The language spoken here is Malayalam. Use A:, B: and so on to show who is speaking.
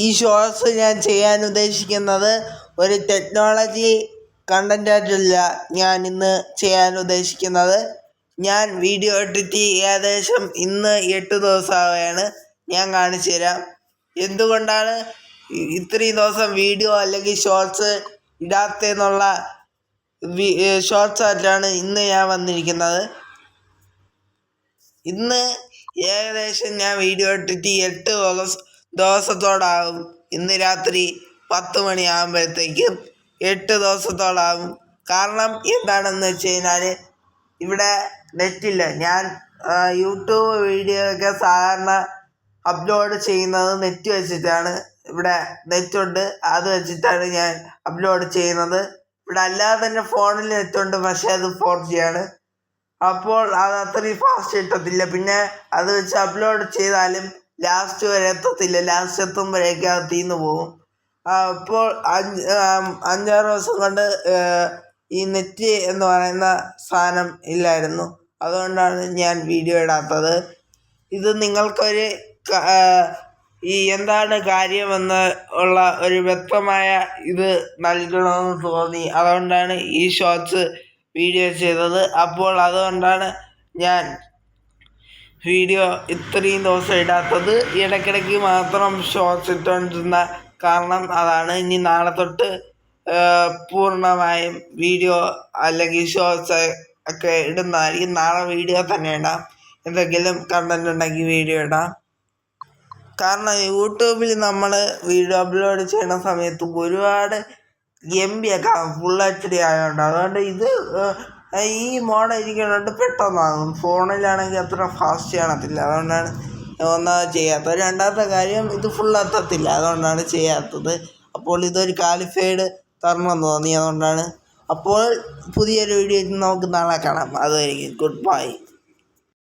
A: ഈ ഷോർട്സ് ഞാൻ ചെയ്യാൻ ഉദ്ദേശിക്കുന്നത് ഒരു ടെക്നോളജി കണ്ടന്റായിട്ടല്ല ഞാൻ ഇന്ന് ചെയ്യാൻ ഉദ്ദേശിക്കുന്നത്. ഞാൻ വീഡിയോ എഡിറ്റ് ഏകദേശം ഇന്ന് എട്ട് ദിവസമാവുകയാണ് ഞാൻ കാണിച്ചു തരാം. എന്തുകൊണ്ടാണ് ഇത്രയും ദിവസം വീഡിയോ അല്ലെങ്കിൽ ഷോർട്സ് ഇടാത്തെന്നുള്ള ഷോർട്സ് ആയിട്ടാണ് ഇന്ന് ഞാൻ വന്നിരിക്കുന്നത്. ഇന്ന് ഏകദേശം ഞാൻ വീഡിയോ എഡിറ്റ് എട്ട് ദിവസം ദിവസത്തോളാകും ഇന്ന് രാത്രി പത്ത് മണിയാകുമ്പോഴത്തേക്കും എട്ട് ദിവസത്തോളാകും കാരണം എന്താണെന്ന് വെച്ച് കഴിഞ്ഞാൽ ഇവിടെ നെറ്റില്ല. ഞാൻ യൂട്യൂബ് വീഡിയോ ഒക്കെ സാധാരണ അപ്ലോഡ് ചെയ്യുന്നത് നെറ്റ് വെച്ചിട്ടാണ്. ഇവിടെ നെറ്റുണ്ട്. അത് വെച്ചിട്ടാണ് ഞാൻ അപ്ലോഡ് ചെയ്യുന്നത്. ഇവിടെ അല്ലാതെ തന്നെ ഫോണിൽ നെറ്റുണ്ട്. പക്ഷേ അത് ഫോർ ജി ആണ്. അപ്പോൾ അത് അത്രയും ഫാസ്റ്റ് കിട്ടത്തില്ല. പിന്നെ അത് വെച്ച് അപ്ലോഡ് ചെയ്താലും ലാസ്റ്റ് വരെ എത്തത്തില്ല. ലാസ്റ്റ് എത്തുമ്പോഴേക്കും അത് തീർന്നു പോകും അപ്പോൾ അഞ്ച് അഞ്ചാറ് ദിവസം കൊണ്ട് ഈ നെറ്റ് എന്ന് പറയുന്ന സാധനം ഇല്ലായിരുന്നു. അതുകൊണ്ടാണ് ഞാൻ വീഡിയോ ഇടാത്തത്. ഇത് നിങ്ങൾക്കൊരു ഈ എന്താണ് കാര്യമെന്ന് ഉള്ള ഒരു വ്യക്തമായ ഇത് നൽകണമെന്ന് തോന്നി. അതുകൊണ്ടാണ് ഈ ഷോർട്സ് വീഡിയോ ചെയ്തത്. അപ്പോൾ അതുകൊണ്ടാണ് ഞാൻ വീഡിയോ ഇത്രയും ദിവസം ഇടാത്തത് ഇടയ്ക്കിടയ്ക്ക് മാത്രം ഷോർട്സ് ഇട്ടുകൊണ്ടിരുന്ന കാരണം അതാണ്. ഇനി നാളെ തൊട്ട് പൂർണമായും വീഡിയോ അല്ലെങ്കിൽ ഷോർട്സ് ഒക്കെ ഇടുന്നതായിരിക്കും. നാളെ വീഡിയോ തന്നെ ഇടാം. എന്തെങ്കിലും കണ്ടന്റ് ഉണ്ടെങ്കിൽ വീഡിയോ ഇടാം. കാരണം യൂട്യൂബിൽ നമ്മൾ വീഡിയോ അപ്ലോഡ് ചെയ്യുന്ന സമയത്ത് ഒരുപാട് എം ബി ഒക്കെ ഫുൾ എച്ച് ഡി ആയതുകൊണ്ട് അതുകൊണ്ട് ഇത് ഈ മോഡൽ ഇരിക്കുന്നുണ്ട് പെട്ടെന്നാകും ഫോണിലാണെങ്കിൽ അത്ര ഫാസ്റ്റ് കാണത്തില്ല. അതുകൊണ്ടാണ് ഒന്നാമത് ചെയ്യാത്തത്. രണ്ടാമത്തെ കാര്യം ഇത് ഫുൾ എത്തത്തില്ല. അതുകൊണ്ടാണ് ചെയ്യാത്തത്. അപ്പോൾ ഇതൊരു കാലിഫൈഡ് തരണമെന്ന് തോന്നി. അതുകൊണ്ടാണ് അപ്പോൾ പുതിയൊരു വീഡിയോ നമുക്ക് നാളെ കാണാം. അതായിരിക്കും ഗുഡ് ബൈ